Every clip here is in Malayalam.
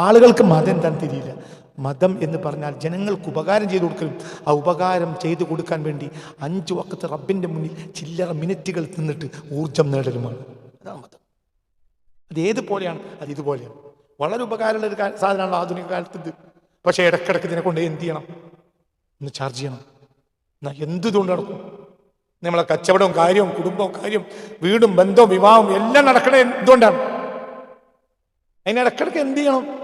ആളുകൾക്ക് മതം എന്താണെന്ന് തിരിയില്ല. മതം എന്ന് പറഞ്ഞാൽ ജനങ്ങൾക്ക് ഉപകാരം ചെയ്തു കൊടുക്കലും. ആ ഉപകാരം ചെയ്തു കൊടുക്കാൻ വേണ്ടി അഞ്ച് വക്കത്ത് റബ്ബിന്റെ മുന്നിൽ ചില്ലറ മിനിറ്റുകൾ തിന്നിട്ട് ഊർജം നേടലുമാണ്. അതാണ് മതം. അത് ഏതുപോലെയാണ് അത് ഇതുപോലെയാണ്. വളരെ ഉപകാരമുള്ള ഒരു സാധനമാണ് ആധുനിക കാലത്ത് ഇത്. പക്ഷേ ഇടക്കിടക്ക് ഇതിനെ കൊണ്ട് എന്ത് ചെയ്യണം? ഒന്ന് ചാർജ് ചെയ്യണം. എന്നാൽ എന്ത് ഇതുകൊണ്ട് നടക്കും? നമ്മളെ കച്ചവടവും കാര്യവും കുടുംബവും കാര്യവും വീടും ബന്ധവും വിവാഹവും എല്ലാം നടക്കണേ എന്തുകൊണ്ടാണ്? അതിനിടക്കിടക്ക് എന്ത് ചെയ്യണം?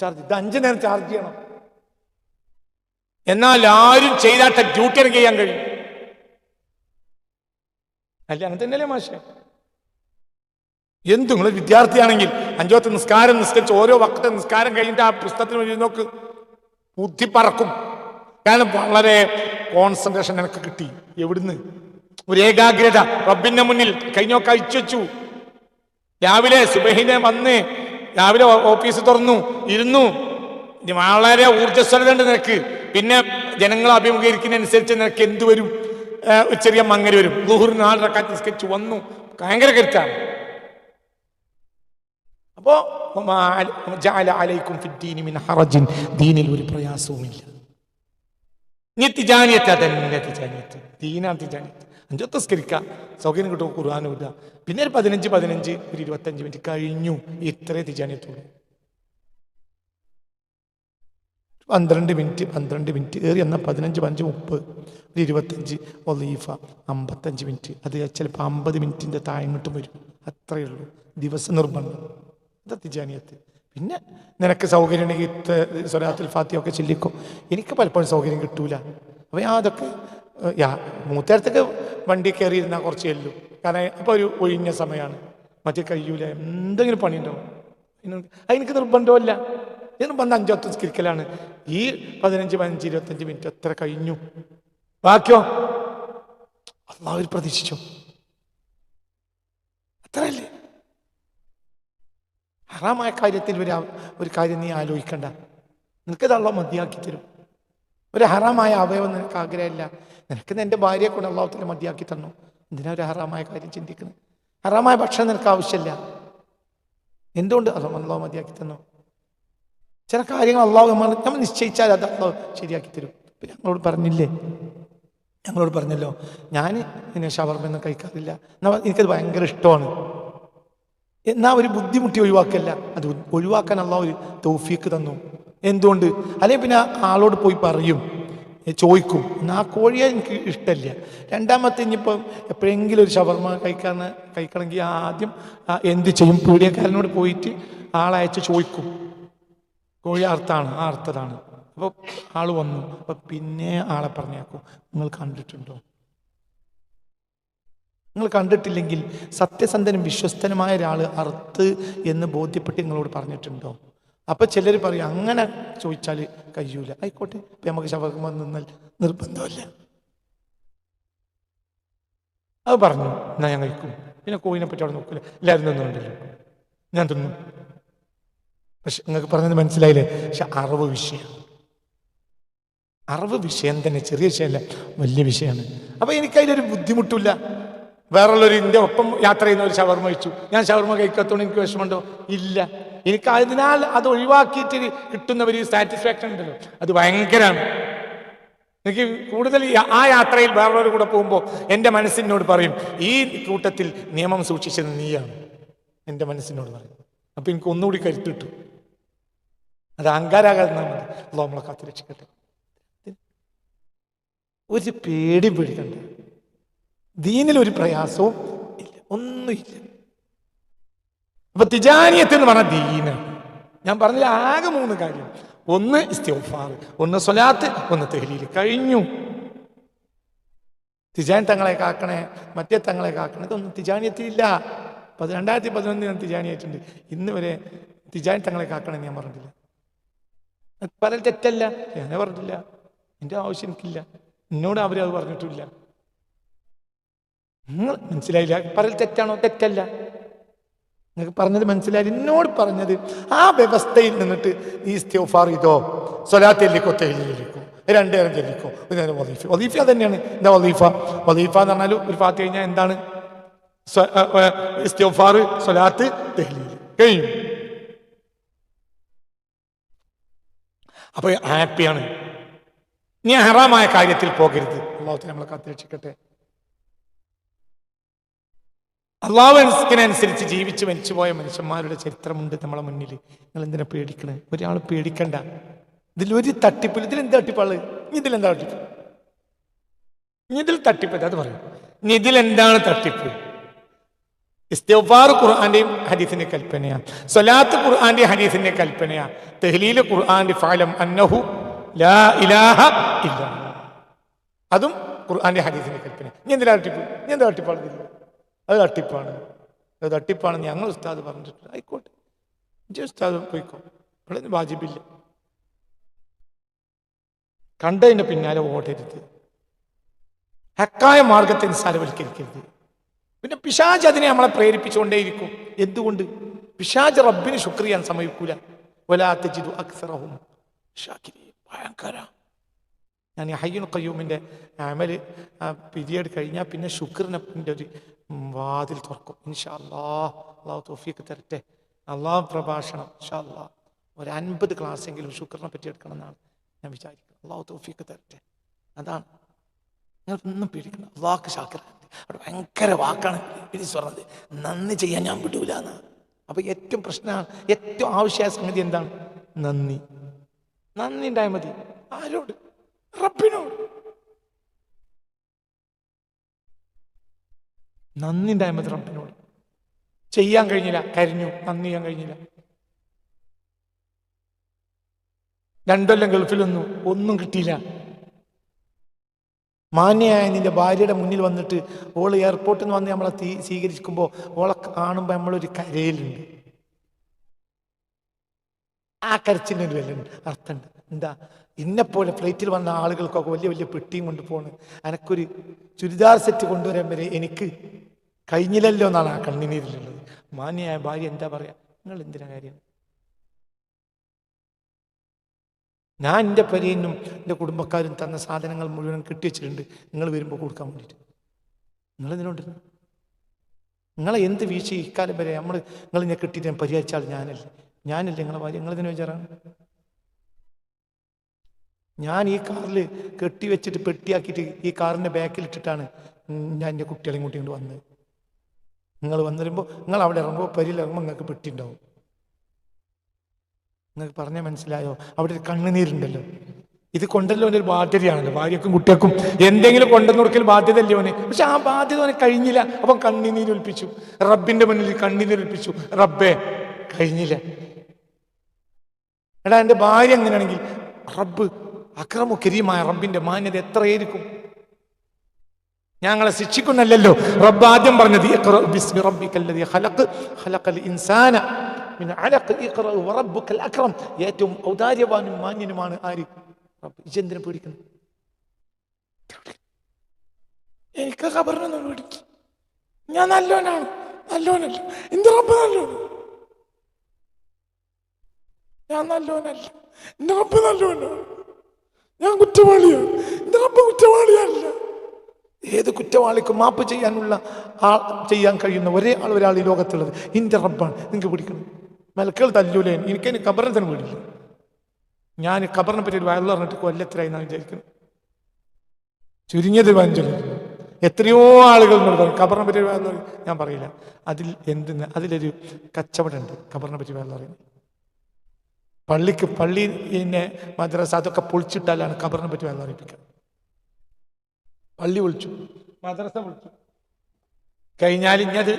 ചാർജ് ഇത് അഞ്ചു നേരം ചാർജ് ചെയ്യണം. എന്നാൽ ആരും ചെയ്താട്ട ഡ്യൂട്ടി ചെയ്യാൻ കഴിയും. അല്ല അങ്ങനെ തന്നെയല്ലേ മാഷ? എന്തു നിങ്ങൾ വിദ്യാർത്ഥിയാണെങ്കിൽ അഞ്ചോത്തെ നിസ്കാരം നിസ്കരിച്ച് ഓരോ വക്കത്തെ നിസ്കാരം കഴിഞ്ഞിട്ട് ആ പുസ്തകത്തിന് വേണ്ടി നോക്ക്. ബുദ്ധി പറക്കും. കാരണം വളരെ കോൺസെൻട്രേഷൻ എനിക്ക് കിട്ടി. എവിടുന്ന്? ഒരു ഏകാഗ്രത. റബ്ബിന്റെ മുന്നിൽ കഴിഞ്ഞൊക്കെ അയച്ചു വെച്ചു. രാവിലെ സുബഹിനെ വന്ന് രാവിലെ ഓഫീസ് തുറന്നു ഇരുന്നു. വളരെ ഊർജസ്വലത ഉണ്ട് നിനക്ക്. പിന്നെ ജനങ്ങളെ അഭിമുഖീകരിക്കുന്നതനുസരിച്ച് നിനക്ക് എന്ത് വരും? ചെറിയ മങ്ങൽ വരും. ദുഹൂർ നാല് റക്കാത്ത് നിസ്കരിച്ചു വന്നു. ഭയങ്കര കരുത്താണ് അപ്പോ ദീനിൽ ഒരു പ്രയാസവുമില്ല. ഇനി തിജാനിയത്ത് അതന്നെ തിജാനിയത്ത്. ദീനാ തിജാനിയത്ത്. അഞ്ചോ തസ്കരിക്കാം സൗകര്യം കിട്ടും ഖുർആാനും ഇടുക. പിന്നെ ഒരു പതിനഞ്ച് പതിനഞ്ച് ഒരു ഇരുപത്തഞ്ച് മിനിറ്റ് കഴിഞ്ഞു. ഇത്രേ തിജാനിയത്തുള്ളൂ പന്ത്രണ്ട് മിനിറ്റ് പന്ത്രണ്ട് മിനിറ്റ്. ഏറി എന്നാൽ പതിനഞ്ച് പതിനഞ്ച് മുപ്പത്. ഒരു ഇരുപത്തഞ്ച് ഒലീഫ അമ്പത്തഞ്ച് മിനിറ്റ്. അത് ചിലപ്പോൾ അമ്പത് മിനിറ്റിന്റെ താഴെങ്ങോട്ടും വരും. അത്രയേ ഉള്ളൂ. ദിവസം നിർബന്ധം. ഇതാ തിജാനിയത്ത് പിന്നെ നിനക്ക് സൗകര്യം ഉണ്ടെങ്കിൽ ഇത്ത സ്വരാത്തിൽ ഫാത്തിയൊക്കെ ചെല്ലിക്കും. എനിക്ക് പലപ്പോഴും സൗകര്യം കിട്ടൂല. അപ്പോൾ അതൊക്കെ യാ മൂത്തേടത്തൊക്കെ വണ്ടി കയറിയിരുന്ന കുറച്ച് ചെല്ലും കാരണം അപ്പോൾ ഒരു ഒഴിഞ്ഞ സമയമാണ് മറ്റേ കഴിയൂല എന്തെങ്കിലും പണിയുണ്ടാവും ഉണ്ടാവും അതിനക്ക് നിർബന്ധമല്ല. നിർബന്ധം അഞ്ചോ സ്കരിക്കലാണ്. ഈ പതിനഞ്ച് പതിനഞ്ച് ഇരുപത്തഞ്ച് മിനിറ്റ് എത്ര കഴിഞ്ഞു. ബാക്കിയോ? അള്ളാഹുവിൽ പ്രതീക്ഷിച്ചു. അത്രയല്ലേ? ഹറാമായ കാര്യത്തിൽ ഒരു ഒരു കാര്യം നീ ആലോചിക്കണ്ട. നിനക്ക് അള്ളാഹ് മതിയാക്കി തരും. ഒരു ഹറാമായ അവയവം നിനക്ക് ആഗ്രഹമില്ല. നിനക്ക് നിന്റെ ഭാര്യയെ കൊണ്ട് അള്ളാഹുത്തിന് മതിയാക്കി തന്നു. എന്തിനാ ഒരു ഹറാമായ കാര്യം ചിന്തിക്കുന്നത്? ഹറാമായ ഭക്ഷണം നിനക്ക് ആവശ്യമില്ല. എന്തുകൊണ്ട്? അള്ളാഹു മതിയാക്കി തന്നു. ചില കാര്യങ്ങൾ അള്ളാഹു നമ്മൾ നിശ്ചയിച്ചാൽ അത് അള്ളാഹു ശരിയാക്കി തരും. ഇപ്പൊ ഞങ്ങളോട് പറഞ്ഞില്ലേ? ഞങ്ങളോട് പറഞ്ഞല്ലോ ഞാൻ ഇങ്ങനെ ഷവർമൊന്നും കഴിക്കാറില്ല. എന്നാൽ എനിക്കത് ഭയങ്കര ഇഷ്ടമാണ്. എന്നാ ഒരു ബുദ്ധിമുട്ടി ഒഴിവാക്കല്ല. അത് ഒഴിവാക്കാൻ അള്ളാഹു ഒരു തൗഫീക്ക് തന്നു. എന്തുകൊണ്ട്? അല്ലെങ്കിൽ പിന്നെ ആളോട് പോയി പറയും. ചോദിക്കും എന്നാൽ ആ കോഴിയെ എനിക്ക് ഇഷ്ടമില്ല രണ്ടാമത്തെ ഇനിയിപ്പം എപ്പോഴെങ്കിലും ഒരു ഷവർമ കഴിക്കാൻ കഴിക്കണമെങ്കിൽ ആദ്യം എന്ത് ചെയ്യും? പീഡിയക്കാരനോട് പോയിട്ട് ആളയച്ച് ചോദിക്കും. കോഴി അർത്താണ് ആ അർത്ഥതാണ് അപ്പോൾ ആൾ വന്നു. അപ്പോൾ പിന്നെ ആളെ പറഞ്ഞേക്കും നിങ്ങൾ കണ്ടിട്ടുണ്ടോ? നിങ്ങൾ കണ്ടിട്ടില്ലെങ്കിൽ സത്യസന്ധനും വിശ്വസ്തനുമായ ഒരാൾ അർത്ത് എന്ന് ബോധ്യപ്പെട്ട് നിങ്ങളോട് പറഞ്ഞിട്ടുണ്ടോ? അപ്പൊ ചിലർ പറയും അങ്ങനെ ചോദിച്ചാൽ കഴിയൂല. ആയിക്കോട്ടെ ഇപ്പൊ നമുക്ക് ശവകമ നിന്നാൽ നിർബന്ധമല്ല. അത് പറഞ്ഞു എന്നാ ഞാൻ കഴിക്കും. പിന്നെ കോയിനെ പറ്റി അവിടെ നോക്കില്ല. എല്ലാവരും തിന്നുന്നുണ്ടല്ലോ ഞാൻ തിന്നു. പക്ഷെ നിങ്ങൾക്ക് പറഞ്ഞത് മനസ്സിലായില്ലേ? പക്ഷെ അറിവ് വിഷയം. അറിവ് വിഷയം തന്നെ ചെറിയ വിഷയമല്ല വലിയ വിഷയമാണ്. അപ്പൊ എനിക്കതിലൊരു ബുദ്ധിമുട്ടില്ല. വേറുള്ളൊരു ഇന്ത്യ ഒപ്പം യാത്ര ചെയ്യുന്ന ഒരു ഷവർമ കഴിച്ചു. ഞാൻ ഷവർമ കഴിക്കാത്തോണ്ട് എനിക്ക് വിഷമമുണ്ടോ? ഇല്ല. എനിക്ക് അതിനാൽ അത് ഒഴിവാക്കിയിട്ട് കിട്ടുന്ന ഒരു സാറ്റിസ്ഫാക്ഷൻ ഉണ്ടല്ലോ. അത് ഭയങ്കരമാണ്. എനിക്ക് കൂടുതൽ ആ യാത്രയിൽ വേറൊരു കൂടെ പോകുമ്പോൾ എന്റെ മനസ്സിനോട് പറയും ഈ കൂട്ടത്തിൽ നിയമം സൂക്ഷിച്ചത് നീയാണ്. എന്റെ മനസ്സിനോട് പറയും. അപ്പം എനിക്ക് ഒന്നുകൂടി കരുത്തിട്ടു അത് അഹങ്കാരാകാതെ മതി. നമ്മളെ കാത്തു രക്ഷിക്കട്ടെ. ഒരു പേടി പേടിക്കണ്ട. ദീനിൽ ഒരു പ്രയാസവും ഇല്ല. ഒന്നുമില്ല. അപ്പൊ തിജാനിയത്ത് എന്ന് പറഞ്ഞ ദീന്. ഞാൻ പറഞ്ഞില്ല ആകെ മൂന്ന് കാര്യം. ഒന്ന് ഇസ്തിഫാർ ഒന്ന് സ്വലാത്ത് ഒന്ന് തെഹ്ലീൽ കഴിഞ്ഞു. തിജാൻ തങ്ങളെ കാക്കണേ മറ്റേ തങ്ങളെ കാക്കണേ ഇതൊന്നും തിജാനിയത്തിലില്ല രണ്ടായിരത്തി പതിനൊന്നിൽ ഞാൻ തിജാനിയായിട്ടുണ്ട്. ഇന്ന് വരെ തിജാൻ തങ്ങളെ കാക്കണമെന്ന് ഞാൻ പറഞ്ഞിട്ടില്ല. പല തെറ്റല്ല. ഞാനേ പറഞ്ഞിട്ടില്ല. എന്റെ ആവശ്യം എനിക്കില്ല. എന്നോട് അവരത് പറഞ്ഞിട്ടില്ല നിങ്ങൾ മനസ്സിലായില്ല. പറയൽ തെറ്റാണോ? തെറ്റല്ല. നിങ്ങൾക്ക് പറഞ്ഞത് മനസ്സിലായി എന്നോട് പറഞ്ഞത് ആ വ്യവസ്ഥയിൽ നിന്നിട്ട് ഈ സ്റ്റോഫാർ ഇതോ? സ്വലാത്ത് ചെല്ലിക്കോ തെല്ലിക്കോ രണ്ടു നേരം ചെല്ലിക്കോ ഒരു നേരം വലീഫ വലീഫ തന്നെയാണ് എന്താ വലീഫ വലീഫ എന്ന് പറഞ്ഞാൽ ഒരു ഫാത്ത് കഴിഞ്ഞാൽ എന്താണ്? സ്വ- സൊലാത്ത് തെഹ്ലീൽ. കഴിഞ്ഞു. അപ്പൊ ഹാപ്പിയാണ് ഇനി ഹറാമായ കാര്യത്തിൽ പോകരുത്. അള്ളാഹു നമ്മളെ കാത്തിരക്ഷിക്കട്ടെ അള്ളാഹുവിനനുസരിച്ച് ജീവിച്ച് മരിച്ചുപോയ മനുഷ്യന്മാരുടെ ചരിത്രമുണ്ട് നമ്മളെ മുന്നിൽ. നിങ്ങൾ എന്തിനാ പേടിക്കണേ? ഒരാൾ പേടിക്കണ്ട. ഇതിലൊരു തട്ടിപ്പിൽ ഇതിലെന്താ തട്ടിപ്പാൾ? ഇതിലെന്താ തട്ടിപ്പ്? ഇതിൽ തട്ടിപ്പ് അത് പറയും. ഇതിലെന്താണ് തട്ടിപ്പ്? ഇസ്തിഗ്ഫാർ ഖുർആാന്റെയും ഹദീസിന്റെ കൽപ്പനയാ സ്വലാത്ത് ഖുർആാന്റെ ഹദീസിന്റെ കൽപ്പനയാ തെഹ്ലീൽ ഖുർആാന്റെ ഫാലം അന്നഹു ലാ ഇലാഹ ഇല്ല. അതും ഖുർആാന്റെ ഹദീസിന്റെ കൽപ്പന ഇനി എന്തിനാ തട്ടിപ്പ്? ഇനി എന്താ തട്ടിപ്പാണ് ഇതിൽ അത് തട്ടിപ്പാണ്. അത് തട്ടിപ്പാണെന്ന് ഞങ്ങൾ ഉസ്താദ് പറഞ്ഞിട്ടുണ്ട്. ആയിക്കോട്ടെ. ഇജ്ജ് ഉസ്താദ് പോയിക്കോ. ഇവിടെ വാജിബില്ല. കണ്ടതിന്റെ പിന്നാലെ ഓടരുത്. ഹക്കായ മാർഗത്തെ നിസ്സാരവൽക്കരിക്കരുത്. പിന്നെ പിശാജ് അതിനെ നമ്മളെ പ്രേരിപ്പിച്ചുകൊണ്ടേയിരിക്കും. എന്തുകൊണ്ട്? പിശാജ് റബ്ബിന് ശുക്രിയാൻ സമയക്കൂല വലാത്തജിദു അക്സറഹും. ഷാക്കിരി ഭയങ്കര. ഞാൻ ഹയ്യുൽ കയ്യൂമിന്റെ അമൽ പീരിയഡ് കഴിഞ്ഞാൽ പിന്നെ ശുക്രിന്റെ ഒരു വാതിൽ തുറക്കും. ഇൻഷാ അല്ലാ അള്ളാഹു തോഫിയൊക്കെ തരട്ടെ. അള്ളാഹു പ്രഭാഷണം ഇൻഷാ ഒരു അൻപത് ക്ലാസ്സെങ്കിലും ശുക്രിനെ പറ്റി എടുക്കണം എന്നാണ് ഞാൻ വിചാരിക്കുന്നത്. അള്ളാഹു തോഫീക്ക് തരട്ടെ. അതാണ്. നിങ്ങൾക്കൊന്നും പേടിക്കണം അള്ളാഹ്ക്ക് ശാക്കറാണ് അവിടെ ഭയങ്കര വാക്കാണ് എഴുതി പറഞ്ഞത്. നന്ദി ചെയ്യാൻ ഞാൻ വിടൂല എന്ന് അപ്പൊ ഏറ്റവും പ്രശ്നമാണ് ഏറ്റവും ആവശ്യമായ സംഗതി എന്താണ്? നന്ദി. നന്ദി ഉണ്ടായാൽ മതി. ആരോട്? റബ്ബിനോട്. നന്ദി ഉണ്ടായാൽ മതി റബ്ബിനോട് ചെയ്യാൻ കഴിഞ്ഞില്ല കരിഞ്ഞു. നന്ദി ചെയ്യാൻ കഴിഞ്ഞില്ല. രണ്ടൊല്ലം ഗൾഫിലൊന്നും ഒന്നും കിട്ടിയില്ല. മാന്യയായ നിന്റെ ഭാര്യയുടെ മുന്നിൽ വന്നിട്ട് ഓൾ എയർപോർട്ടിൽ നിന്ന് വന്ന് നമ്മളെ തീ സ്വീകരിക്കുമ്പോൾ ഓളെ കാണുമ്പോൾ നമ്മളൊരു കരയിലുണ്ട്. ആ കരച്ചിന്റെ ഒരു വില അർത്ഥമുണ്ട്. എന്താ? ഇന്നെപ്പോലെ ഫ്ലൈറ്റിൽ വന്ന ആളുകൾക്കൊക്കെ വലിയ വലിയ പെട്ടിയും കൊണ്ട് പോണ് എനക്കൊരു ചുരിദാർ സെറ്റ് കൊണ്ടുവരാൻ വരെ എനിക്ക് കഴിഞ്ഞില്ലല്ലോ എന്നാണ് ആ കണ്ണിനീരിലുള്ളത്. മാന്യയായ ഭാര്യ എന്താ പറയാ? നിങ്ങൾ എന്തിനാ കാര്യം? ഞാൻ എന്റെ പരിയനും എന്റെ കുടുംബക്കാരും തന്ന സാധനങ്ങൾ മുഴുവൻ കെട്ടിവെച്ചിട്ടുണ്ട്. നിങ്ങൾ വരുമ്പോൾ കൊടുക്കാൻ വേണ്ടിയിട്ട്. നിങ്ങൾ എന്തിനുണ്ട് നിങ്ങളെ എന്ത് വീഴ്ച ഇക്കാലം വരെ നമ്മൾ നിങ്ങൾ ഞാൻ കിട്ടിയിട്ട് ഞാൻ പരിഹരിച്ചാൽ ഞാനല്ലേ. ഞാനല്ലേ നിങ്ങളെ ഭാര്യ? നിങ്ങൾ എന്തിനു വിചാരാണ് ഞാൻ ഈ കാറിൽ കെട്ടി വെച്ചിട്ട് പെട്ടിയാക്കിയിട്ട് ഈ കാറിന്റെ ബാക്കിൽ ഇട്ടിട്ടാണ് ഞാൻ എന്റെ കുട്ടികളെ കുട്ടികളെയും കൂട്ടിക്കൊണ്ട് വന്നത്. നിങ്ങൾ വന്നിരുമ്പോൾ നിങ്ങൾ അവിടെ ഇറങ്ങുമ്പോൾ പരിയിലിറങ്ങുമ്പോൾ നിങ്ങൾക്ക് പെട്ടി ഉണ്ടാവും നിങ്ങൾക്ക് പറഞ്ഞാൽ മനസ്സിലായോ? അവിടെ ഒരു കണ്ണുനീരുണ്ടല്ലോ. ഇത് കൊണ്ടല്ലോ ഒരു ബാധ്യതയാണല്ലോ. ഭാര്യക്കും കുട്ടികൾക്കും എന്തെങ്കിലും കൊണ്ടെന്ന് കൊടുക്കൽ ബാധ്യത അല്ലേ അവന്? പക്ഷെ ആ ബാധ്യത അവന് കഴിഞ്ഞില്ല. അപ്പം കണ്ണിനീര് ഒൽപ്പിച്ചു റബ്ബിന്റെ മുന്നിൽ കണ്ണുനീര് ഒൽപ്പിച്ചു റബ്ബേ കഴിഞ്ഞില്ല. എടാ എന്റെ ഭാര്യ എങ്ങനെയാണെങ്കിൽ റബ്ബ് അക്രമു കരീമായ റബ്ബിന്റെ മാന്യത എത്രയായിരിക്കും? ഞങ്ങളെ ശിക്ഷിക്കുന്നല്ലോ റബ്ബ് ആദ്യം പറഞ്ഞത് ഏറ്റവും ഔദാര്യവാനും മാന്യനുമാണ് ആര്? റബ്ബ്. പേടിക്കുന്നത് എനിക്കൊക്കെ എനിക്ക് ഖബറിനൊന്നും പേടിക്കും. ഞാൻ നല്ലോനാണ് നല്ലോനല്ല. എന്ത് റബ്ബ് നല്ലോന് ഞാൻ നല്ലോനല്ല. എന്റെ റബ്ബ് നല്ലോനാണ്. ഞാൻ കുറ്റവാളിയാണ് കുറ്റവാളിയല്ല. ഏത് കുറ്റവാളിക്കും മാപ്പ് ചെയ്യാനുള്ള ആ ചെയ്യാൻ കഴിയുന്ന ഒരേ ആൾ ഒരാൾ ഈ ലോകത്തുള്ളത്. ഇന്റെ റബ്ബാണ്. നിങ്ങൾക്ക് പിടിക്കണം. മലക്കൾ തല്ലൂലേ. എനിക്ക് അതിന് കബറിനെ തന്നെ വീടില്ല. ഞാൻ ഖബറിനെ പറ്റി ഒരു വയറിൽ പറഞ്ഞിട്ട് കൊല്ലത്തിലായി എന്നാണ് വിചാരിക്കുന്നത്. ചുരുങ്ങിയത് പതിനഞ്ചൊല്ലം എത്രയോ ആളുകൾ പറഞ്ഞു കബറിനെ പറ്റി വയറിൽ ഞാൻ പറയില്ല. അതിൽ എന്തിന് അതിലൊരു കച്ചവടമുണ്ട് ഖബറിനെ പറ്റി വയറിൽ പറയുന്നത് പള്ളിക്ക് പള്ളി പിന്നെ മദ്രസ അതൊക്കെ പൊളിച്ചിട്ടാലാണ് ഖബറിനെ പറ്റി വെള്ളം അറിയിപ്പിക്കുക. പള്ളി വിളിച്ചു മദ്രസ വിളിച്ചു കഴിഞ്ഞാൽ ഇനി അത്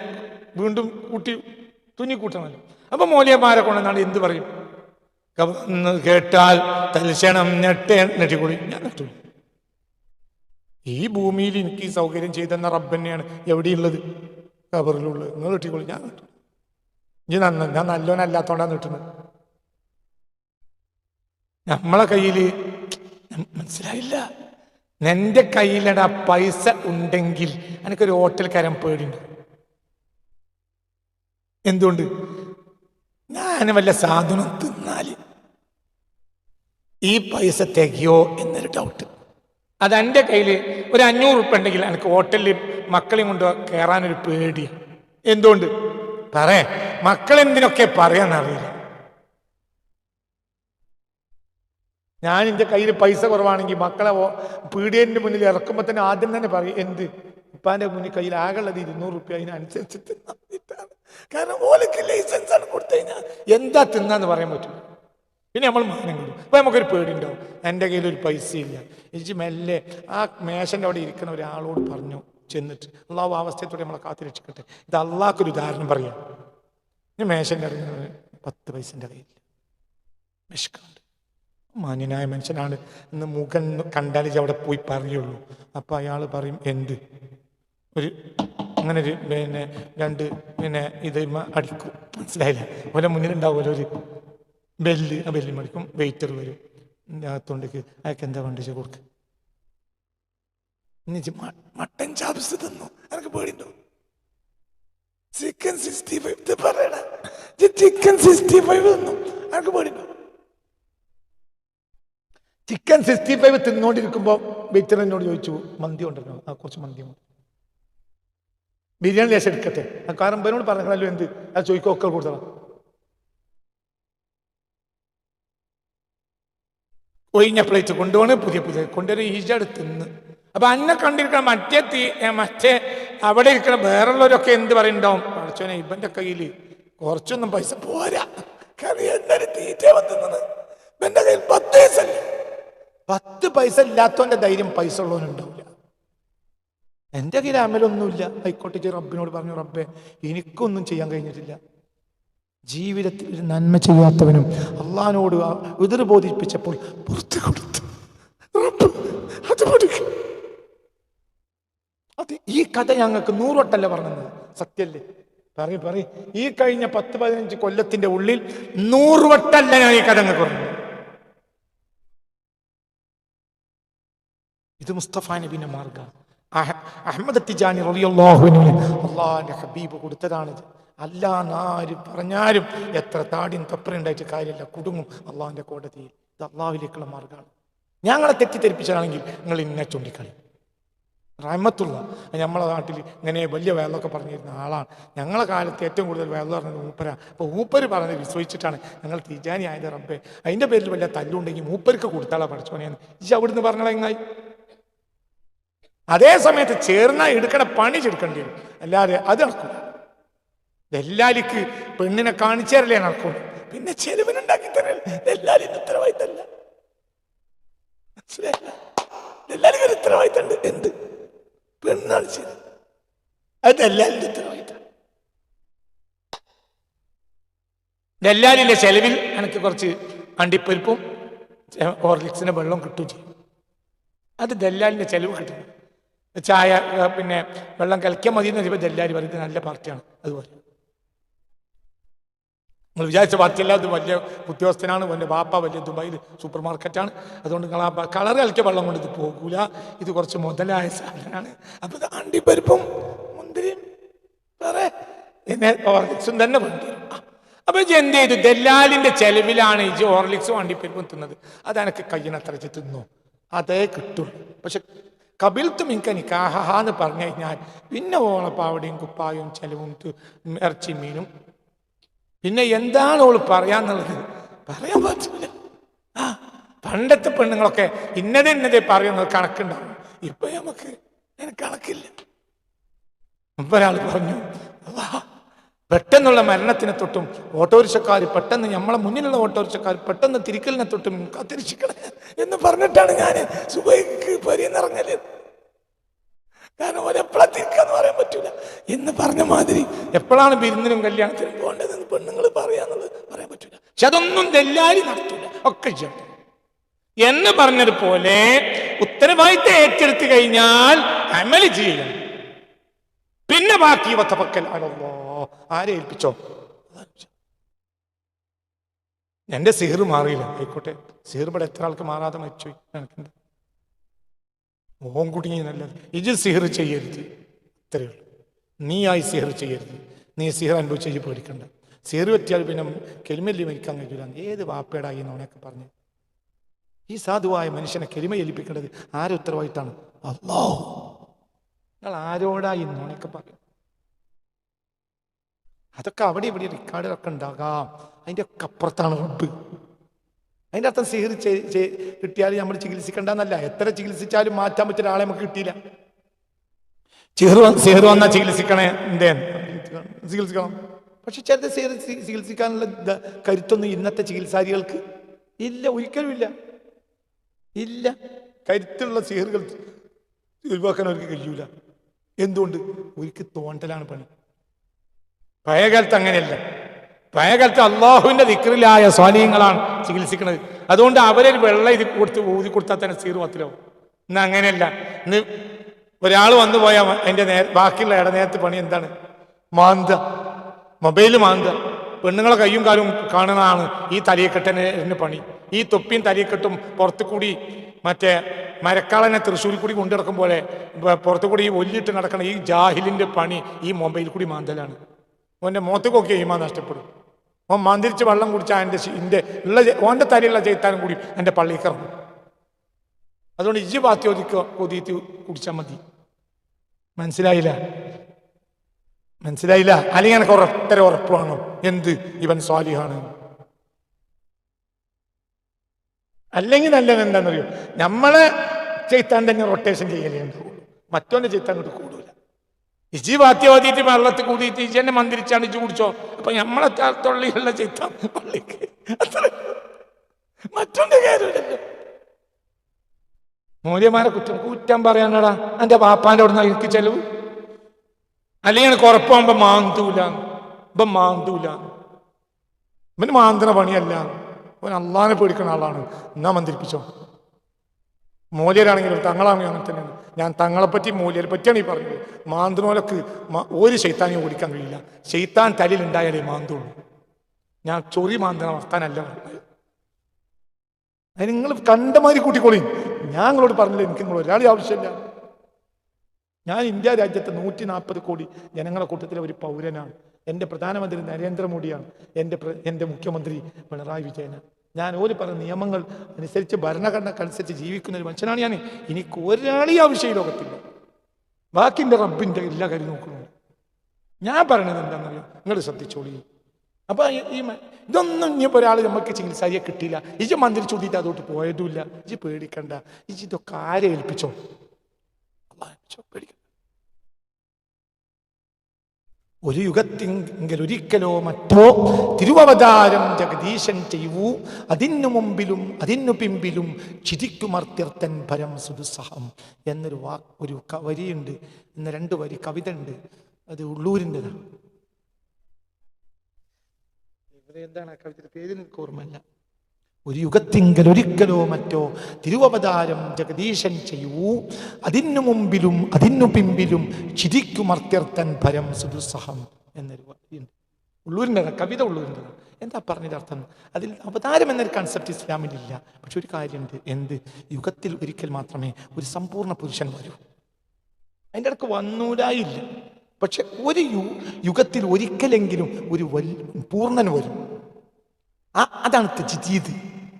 വീണ്ടും കൂട്ടി തുന്നി കൂട്ടണമല്ലോ അപ്പൊ മോലിയന്മാരെ കൊണ്ടെന്നാണ് എന്ത് പറയും? കേട്ടാൽ തൽക്ഷണം ഞെട്ടേ നെട്ടിക്കൂടി ഞാൻ നെട്ടു ഈ ഭൂമിയിൽ എനിക്ക് ഈ സൗകര്യം ചെയ്തെന്ന റബ്ബന്നെയാണ് എവിടെയുള്ളത്? കബറിലുള്ളത് നിങ്ങൾ നെട്ടിക്കോളി ഞാൻ നെട്ടു ഇനി നന്ന ഞാൻ നല്ലോനല്ലാത്തോണ്ടാണ് നെട്ടുന്നത് നമ്മളെ കയ്യിൽ മനസ്സിലായില്ല. എന്റെ കയ്യിലടാ പൈസ ഉണ്ടെങ്കിൽ എനിക്കൊരു ഹോട്ടൽ കയറാൻ പേടിയുണ്ട്. എന്തുകൊണ്ട്? ഞാൻ വല്ല സാധനം തിന്നാൽ. ഈ പൈസ തികയോ എന്നൊരു ഡൗട്ട് അത് എന്റെ കയ്യിൽ ഒരു അഞ്ഞൂറ് ഉറുപ്പ് ഉണ്ടെങ്കിൽ എനിക്ക് ഹോട്ടലിൽ മക്കളെയും കൊണ്ട് കയറാനൊരു പേടിയാണ് എന്തുകൊണ്ട്? പറയേ. മക്കളെന്തിനൊക്കെ പറയാന്നറിയില്ല. ഞാൻ എന്റെ കയ്യിൽ പൈസ കുറവാണെങ്കിൽ മക്കളെ പീഡിയന്റെ മുന്നിൽ ഇറക്കുമ്പോൾ തന്നെ ആദ്യം തന്നെ പറയും എന്ത്? ഇപ്പാന്റെ മുന്നിൽ കയ്യിൽ ആകെയുള്ളത് ഇരുന്നൂറ് റുപ്യ അതിനനുസരിച്ച് തിന്നാൻ കാരണം ഓലക്ക് ലൈസൻസ് ആണ് കൊടുത്തു കഴിഞ്ഞാൽ എന്താ തിന്നാന്ന് പറയാൻ പറ്റും. പിന്നെ നമ്മൾ മാനം കിട്ടും അപ്പൊ നമുക്കൊരു പേടിയുണ്ടാവും. എന്റെ കയ്യിൽ ഒരു പൈസ ഇല്ല എനിക്ക് മെല്ലെ ആ മേശന്റെ അവിടെ ഇരിക്കുന്ന ഒരാളോട് പറഞ്ഞു ചെന്നിട്ട് അള്ളാഹു അവസ്ഥയത്തോടെ നമ്മളെ കാത്തു രക്ഷിക്കട്ടെ. ഇത് അള്ളാഹ്ക്കൊരു ഉദാഹരണം പറയാം. ഇനി മേശന്റെ അറിയുന്നത് പത്ത് പൈസന്റെ കയ്യിൽ വിശക്കുന്നുണ്ട് മാന്യനായ മനുഷ്യനാണ് എന്ന് മുഖം കണ്ടാലേ ഇജ്ജ് അവിടെ പോയി പറയുള്ളൂ അപ്പം അയാൾ പറയും എന്ത്? ഒരു അങ്ങനെ ഒരു പിന്നെ രണ്ട് പിന്നെ ഇത് അടിക്കും. മനസ്സിലായില്ല? ഓരോ മുന്നിലുണ്ടാവുമല്ലോ ഒരു ബെല്ല്. ആ ബെല്ലും മടിക്കും വെയിറ്റർ വരും. അകത്തോണ്ടേക്ക് അയാൾക്ക് എന്താ വേണ്ടിച്ച് കൊടുക്കുക ഇനി മട്ടൻ ചാപ്സ് തന്നു. എനിക്ക് പേടിണ്ടോ ചിക്കൻ സിക്സ്റ്റി ഫൈവ് പറയണ ചിക്കൻ സിക്സ്റ്റി ഫൈവ് തന്നു. എനിക്ക് പേടിണ്ടോ ചിക്കൻ സിക്സ്റ്റി ഫൈവ് തിന്നുകൊണ്ടിരിക്കുമ്പോൾ വെയിറ്റർ എന്നോട് ചോദിച്ചു മന്തി ഉണ്ടല്ലോ ആ കുറച്ച് മന്തി ബിരിയാണി ലേശം എടുക്കട്ടെ. ആ കാരണം പേരോട് പറഞ്ഞല്ലോ എന്ത്? അത് ചോദിക്കൊക്കെ കൊടുത്തണം ഒഴിഞ്ഞ പ്ലേറ്റ് കൊണ്ടുപോകണേ പുതിയ പുതിയ കൊണ്ടുവരും ഈജട് തിന്ന്. അപ്പൊ അന്നെ കണ്ടിരിക്കണം മറ്റേ തീ മറ്റേ അവിടെ ഇരിക്കണ വേറുള്ളവരൊക്കെ എന്ത് പറയണ്ടാവും പഠിച്ചോനെ ഇവന്റെ കയ്യിൽ കുറച്ചൊന്നും പൈസ പോരാ. കാരണം എന്തൊരു തീറ്റ വന്നത് ഇവന്റെ കയ്യിൽ പത്ത് പൈസ പത്ത് പൈസ ഇല്ലാത്തവന്റെ ധൈര്യം പൈസ ഉള്ളവനുണ്ടാവില്ല എന്റെ കയ്യിൽ അമലൊന്നുമില്ല ആയിക്കോട്ടെ ഇജ്ജ് റബ്ബിനോട് പറഞ്ഞു റബ്ബെ എനിക്കൊന്നും ചെയ്യാൻ കഴിഞ്ഞിട്ടില്ല. ജീവിതത്തിൽ ഒരു നന്മ ചെയ്യാത്തവനും അള്ളഹാനോട് എതിർ ബോധിപ്പിച്ചപ്പോൾ പുറത്തു കൊടുത്തു. അത് പഠിക്കും. അത് ഈ കഥ ഞങ്ങൾക്ക് നൂറോട്ടല്ല പറഞ്ഞത്? സത്യല്ലേ? പറയും പറയും. ഈ കഴിഞ്ഞ പത്ത് പതിനഞ്ച് കൊല്ലത്തിന്റെ ഉള്ളിൽ നൂറ് വട്ടല്ല ഞാൻ ഈ കഥ ഞങ്ങൾക്ക് പറഞ്ഞത്? ഇത് മുസ്തഫ നബിന്റെ മാർഗം അഹമ്മദ് തിജാനി റളിയല്ലാഹുവിന് അള്ളാഹിന്റെ ഹബീബ് കൊടുത്തതാണിത്. അല്ലാന്നാരും പറഞ്ഞാലും എത്ര താടിയും തപ്പറുണ്ടായിട്ട് കാര്യമില്ല. കുടുങ്ങും അള്ളാഹിന്റെ കോടതിയിൽ. ഇത് അള്ളാഹുലേക്കുള്ള മാർഗമാണ് ഞങ്ങളെ തെറ്റിദ്ധരിപ്പിച്ചതാണെങ്കിൽ നിങ്ങൾ ഇന്നെ ചൂണ്ടിക്കളി റഹമത്തുള്ള നമ്മളെ നാട്ടിൽ ഇങ്ങനെ വലിയ വേലൊക്കെ പറഞ്ഞിരുന്ന ആളാണ്. ഞങ്ങളെ കാലത്ത് ഏറ്റവും കൂടുതൽ വേല പറഞ്ഞത് മൂപ്പര. അപ്പോൾ മൂപ്പര് പറഞ്ഞത് വിശ്വസിച്ചിട്ടാണ് ഞങ്ങൾ തിജാനി ആയത് റബ്ബെ. അതിന്റെ പേരിൽ വലിയ തല്ലുണ്ടെങ്കിൽ മൂപ്പർക്ക് കൊടുത്താളാ പഠിച്ചോനെന്ന്. ഇജ് അവിടുന്ന് പറഞ്ഞാലെങ്ങായി അതേ സമയത്ത് ചേർന്ന എടുക്കണ പണി ചെടുക്കേണ്ടി വരും. അല്ലാതെ അത് നടക്കൂല. ദല്ലാലിക്ക് പെണ്ണിനെ കാണിച്ചു തരലേ നടക്കുള്ളൂ. പിന്നെ ചെലവിനുണ്ടാക്കി തരൽ ദല്ലാലിന് ഉത്തരവാദിത്തല്ല. മനസ്സിലായില്ല? ഒരു ഉത്തരവാദിത്തണ്ട് എന്ത്? പെണ്ണാണ് ചെയ്ത് അത് ദല്ലാലിന്റെ ഉത്തരവാദിത്തം. ദല്ലാലിന്റെ ചെലവിൽ എനിക്ക് കുറച്ച് അണ്ടിപ്പരിപ്പും ഹോർലിക്സിന്റെ വെള്ളം കിട്ടുകയും ചെയ്യും. അത് ദല്ലാലിന്റെ ചെലവ് കിട്ടും ചായ പിന്നെ വെള്ളം കലക്കിയാൽ മതി എന്ന് പറയുമ്പോൾ എല്ലാവരും പറയുന്നത് നല്ല പാർട്ടിയാണ്. അതുപോലെ നിങ്ങൾ വിചാരിച്ച പാർട്ടിയല്ല അത് വലിയ ഉദ്യോഗസ്ഥനാണ് വലിയ വാപ്പ വലിയ ദുബായിൽ സൂപ്പർ മാർക്കറ്റാണ്. അതുകൊണ്ട് നിങ്ങൾ ആ കളർ കലക്കിയ വെള്ളം കൊണ്ട് ഇത് പോകൂല. ഇത് കുറച്ച് മുതലായ സാധനമാണ്. അപ്പൊ ഇത് അണ്ടിപ്പരിപ്പും മുന്തിരിയും വേറെ. പിന്നെ ഹോർലിക്സും തന്നെ വേണ്ടി. അപ്പൊ എന്ത് ചെയ്തു? ദല്ലാലിന്റെ ചെലവിലാണ് ഇജ് ഓർലിക്സും അണ്ടിപ്പരിപ്പും തിന്നത്. അത് എനിക്ക് കയ്യിനത്ര തിന്നു? അതേ കിട്ടുള്ളൂ. പക്ഷെ കപിൽത്തും എനിക്ക് നിക്കാഹ എന്ന് പറഞ്ഞു കഴിഞ്ഞാൽ പിന്നെ ഓളപ്പാവടിയും കുപ്പായും ചെലവും ഇറച്ചി മീനും. പിന്നെ എന്താണ് ഓൾ പറയാന്നുള്ളത്? പറയാൻ പറ്റില്ല ആ പണ്ടത്തെ പെണ്ണുങ്ങളൊക്കെ ഇന്നതെ ഇന്നതെ പറയുന്നത് കണക്കുണ്ടാവും. ഇപ്പൊ നമുക്ക് കണക്കില്ല. ഒരാൾ പറഞ്ഞു അല്ലാ, പെട്ടെന്നുള്ള മരണത്തിനെ തൊട്ടും ഓട്ടോറിക്ഷക്കാർ പെട്ടെന്ന് നമ്മളെ മുന്നിലുള്ള ഓട്ടോറിക്ഷക്കാർ പെട്ടെന്ന് തിരിക്കലിനെ തൊട്ടും കാത്തിരിക്കണേ എന്ന് പറഞ്ഞിട്ടാണ് ഞാൻ സുബൈക്ക് പരിയെന്നിറങ്ങൽ കാരണം ഒരെപ്പോഴാ തിരിക്കാന്ന് പറയാൻ പറ്റൂല. എന്ന് പറഞ്ഞ മാതിരി എപ്പോഴാണ് ബിരുന്നിനും കല്യാണത്തിനും പോകേണ്ടതെന്ന് പെണ്ണുങ്ങൾ പറയാന്നുള്ളത് പറയാൻ പറ്റൂല. പക്ഷെ അതൊന്നും ദല്ലാരി നടത്തൂല. ഒക്കെ ചെയ്യട്ടെ എന്ന് പറഞ്ഞതുപോലെ ഉത്തരവാദിത്തം ഏറ്റെടുത്തു കഴിഞ്ഞാൽ അമൽ ചെയ്യണം. പിന്നെ ബാക്കി വത്തപ്പക്കൽ ആണല്ലോ ആരെ ഏൽപ്പിച്ചോ. എന്റെ സിഹർ മാറിയില്ല. ആയിക്കോട്ടെ. സിഹർ ഇവിടെ എത്ര ആൾക്ക് മാറാതെ മരിച്ചു ഓം കുടുങ്ങി നല്ലത് ഇജ് സിഹർ ചെയ്യരുത്. ഇത്രയേ ഉള്ളൂ. ആയി സിഹർ ചെയ്യരുത്. നീ സിഹർ അനുഭവിച്ച് പേടിക്കണ്ട. സിഹർ പറ്റിയാൽ പിന്നെ കെലിമല്ലി മരിക്കാൻ കഴിയില്ല ഏത് വാപ്പേടായി എന്നോണൊക്കെ പറഞ്ഞു. ഈ സാധുവായ മനുഷ്യനെ കെലിമ ഏൽപ്പിക്കേണ്ടത് ആരെ ഉത്തരവായിട്ടാണ് അള്ളാഹു നിങ്ങൾ ആരോടാ എന്നോണൊക്കെ പറയും? അതൊക്കെ അവിടെ ഇവിടെ റെക്കോർഡിലൊക്കെ ഉണ്ടാകാം. അതിന്റെ ഒക്കെ അപ്പുറത്താണ് റബ്ബ്. അതിന്റെ അർത്ഥം സിഹിർ കിട്ടിയാൽ നമ്മൾ ചികിത്സിക്കേണ്ടെന്നല്ല. എത്ര ചികിത്സിച്ചാലും മാറ്റാൻ പറ്റിയ ഒരാളെ നമുക്ക് കിട്ടിയില്ല. സിഹിർ വ- സിഹിർ വന്നാൽ ചികിത്സിക്കണേ എന്തേ? ചികിത്സിക്കണം. പക്ഷെ ചിലത് സിഹിർ ചികിത്സിക്കാനുള്ള കരുത്തൊന്നും ഇന്നത്തെ ചികിത്സാരികൾക്ക് ഇല്ല. ഒരിക്കലും ഇല്ല. ഇല്ല. കരുത്തുള്ള സിഹിറുകൾ ഒഴിവാക്കാൻ അവർക്ക് കഴിയൂല. എന്തുകൊണ്ട്? ഒരിക്കൽ തോണ്ടലാണ് പണി. പഴയകാലത്ത് അങ്ങനെയല്ല. പഴയകാലത്ത് അള്ളാഹുവിന്റെ ദിക്റിലായ സ്വാലീയങ്ങളാണ് ചികിത്സിക്കുന്നത് അതുകൊണ്ട് അവരൊരു വെള്ളം ഇത് കൊടുത്ത് ഊതി കൊടുത്താൽ തന്നെ സീറു പത്തിലാവും ഇന്ന് അങ്ങനെയല്ല. ഇന്ന് ഒരാൾ വന്നു പോയാൽ അതിന്റെ നേ ബാക്കിയുള്ള ഇടനേരത്ത് പണി എന്താണ്? മാന്ത മൊബൈൽ മാന്ത പെണ്ണുങ്ങളെ കയ്യും കാലും കാണുന്നതാണ് ഈ തലയെക്കെട്ടന് പണി. ഈ തൊപ്പിയും തലയെക്കെട്ടും പുറത്തു കൂടി മറ്റേ മരക്കാളനെ തൃശ്ശൂരിൽ കൂടി കൊണ്ടിടക്കും പോലെ പുറത്തു കൂടി ഈ ഒല്ലിട്ട് നടക്കണ ഈ ജാഹിലിന്റെ പണി ഈ മൊബൈൽ കൂടി മാന്തലാണ്. ഓന്റെ മോത്തക്കൊക്കെ ഈമാ നഷ്ടപ്പെടും. ഓൻ മാന്തിരിച്ച് വെള്ളം കുടിച്ചാൽ എന്റെ എന്റെ ഉള്ള ഓന്റെ തലയുള്ള ചെയ്ത്താനും കൂടി എന്റെ ഇറങ്ങും. അതുകൊണ്ട് ഇജ്ജ് പാത്തി ഒതുക്കുക കൊതിയിട്ട് കുടിച്ചാൽ മതി. മനസ്സിലായില്ല? മനസ്സിലായില്ല? അല്ലെങ്കിൽ എനിക്ക് ഒരൊറ്റ ഉറപ്പ് വേണം. എന്ത്? ഇവൻ സ്വാലിഹാണ്. അല്ലെങ്കിൽ നല്ലത് എന്താണെന്നറിയോ? നമ്മളെ ചെയ്ത്താൻ തന്നെ റൊട്ടേഷൻ ചെയ്യലേ ഉണ്ടാവുള്ളൂ മറ്റൊന്ന് ചെയ്ത്താൻ അങ്ങോട്ട് കൂടൂല. ഇജി വാത്തി ഓതിയിട്ട് വെള്ളത്തിൽ കൂടിയിട്ട് ഇജി എന്നെ മന്ദിരിച്ചാണ് ഇജി കുടിച്ചോ? അപ്പൊ നമ്മളെ തള്ളിയുള്ള ചെയ്ത്താൻ പള്ളിക്ക്. അത്ര. മറ്റോന്റെ കാര്യമില്ലല്ലോ മൂല്യമാരെ കുറ്റം കുറ്റം പറയാനടാ. എന്റെ പാപ്പാന്റെ അവിടെ നിന്ന് എനിക്ക് ചെലവ്. അല്ലെങ്കിൽ എനിക്ക് ഉറപ്പാകുമ്പോ മാന്തൂല. ഇപ്പം മാന്തൂല. ഇവന് മാന്തണ പണിയല്ല. അവൻ അള്ളാനെ പേടിക്കുന്ന ആളാണ്. എന്നാ മന്ദിരിപ്പിച്ചോ മൂല്യരാണെങ്കിലും തങ്ങളാണെങ്കിലും അങ്ങനെ തന്നെയാണ്. ഞാൻ തങ്ങളെപ്പറ്റി മൂല്യരെ പറ്റിയാണ് ഈ പറഞ്ഞത്. മാന്തുനോലക്ക് ഒരു ശൈത്താനെ ഓടിക്കാൻ കഴിയില്ല. ശൈത്താൻ തലയിൽ ഉണ്ടായാലേ മാന്തുള്ളൂ. ഞാൻ ചൊറി മാന്തണ വർത്താനല്ല പറഞ്ഞത്. അത് നിങ്ങൾ കണ്ടമാതിരി കൂട്ടിക്കോളി. ഞാൻ നിങ്ങളോട് പറഞ്ഞില്ല എനിക്ക് നിങ്ങൾ ഒരാളെ ആവശ്യമില്ല. ഞാൻ ഇന്ത്യ രാജ്യത്തെ നൂറ്റി നാൽപ്പത് കോടി ജനങ്ങളെ കൂട്ടത്തിലെ ഒരു പൗരനാണ്. എന്റെ പ്രധാനമന്ത്രി നരേന്ദ്രമോദിയാണ്. എന്റെ എന്റെ മുഖ്യമന്ത്രി പിണറായി വിജയനാണ്. ഞാൻ ഓര് പറഞ്ഞ നിയമങ്ങൾ അനുസരിച്ച് ഭരണഘടനക്കനുസരിച്ച് ജീവിക്കുന്ന ഒരു മനുഷ്യനാണ് ഞാൻ. എനിക്ക് ഒരാളീ ആവശ്യം ഈ ലോകത്തില്ല. ബാക്കിന്റെ റബ്ബിന്റെ എല്ലാ കാര്യം നോക്കുന്നുണ്ട് ഞാൻ പറയണത് എന്താണെന്നറിയോ? നിങ്ങൾ ശ്രദ്ധിച്ചോളി. അപ്പൊ ഈ- ഇതൊന്നും ഇനിയിപ്പോ ഒരാൾ നമുക്ക് ചികിത്സാരിയെ കിട്ടിയില്ല. ഇജ് മന്ത്രി ചൂണ്ടിയിട്ട് അതോട്ട് പോയതുമില്ല. ഇജ് പേടിക്കണ്ട. ഇജ് ഇതൊക്കെ ആരെ ഏൽപ്പിച്ചോ? പേടിക്കണ്ട. ഒരു യുഗത്തിങ്കിൽ ഒരിക്കലോ മറ്റോ തിരുവവതാരം ജഗദീശൻ ചെയ്യൂ അതിനു മുമ്പിലും അതിനു പിമ്പിലും ചിരിക്കുമർത്യർത്തൻ ഭരം സുദുസഹം എന്നൊരു വാ ഒരു വരിയുണ്ട്. എന്ന രണ്ട് വരി കവിത ഉണ്ട് അത് ഉള്ളൂരിന്റെതാണ് എന്താണ് ആ കവിതയുടെ പേര് എനിക്ക് ഓർമ്മയില്ല? ഒരു യുഗത്തിങ്കൽ ഒരിക്കലോ മറ്റോ തിരുവവതാരം ജഗദീശൻ ചെയ്യൂ. അതിനു മുമ്പിലും അതിനു പിമ്പിലും ചിരിക്കുമർത്യർത്തൻ ഭരം സുദുസ്സഹം എന്നൊരു ഉള്ളൂരിന്റെ കവിത ഉള്ളൂരിന്റെ എന്താ പറഞ്ഞത് അർത്ഥം? അതിൽ അവതാരം എന്നൊരു കൺസെപ്റ്റ് ഇസ്ലാമിലില്ല പക്ഷെ ഒരു കാര്യമുണ്ട്. എന്ത്? യുഗത്തിൽ ഒരിക്കൽ മാത്രമേ ഒരു സമ്പൂർണ പുരുഷൻ വരൂ. അതിന്റെ ഇടയ്ക്ക് വന്നൂരായില്ല പക്ഷെ ഒരു യുഗത്തിൽ ഒരിക്കലെങ്കിലും ഒരു വൽ പൂർണൻ വരും. ആ അതാണ് തജ്ജീദ്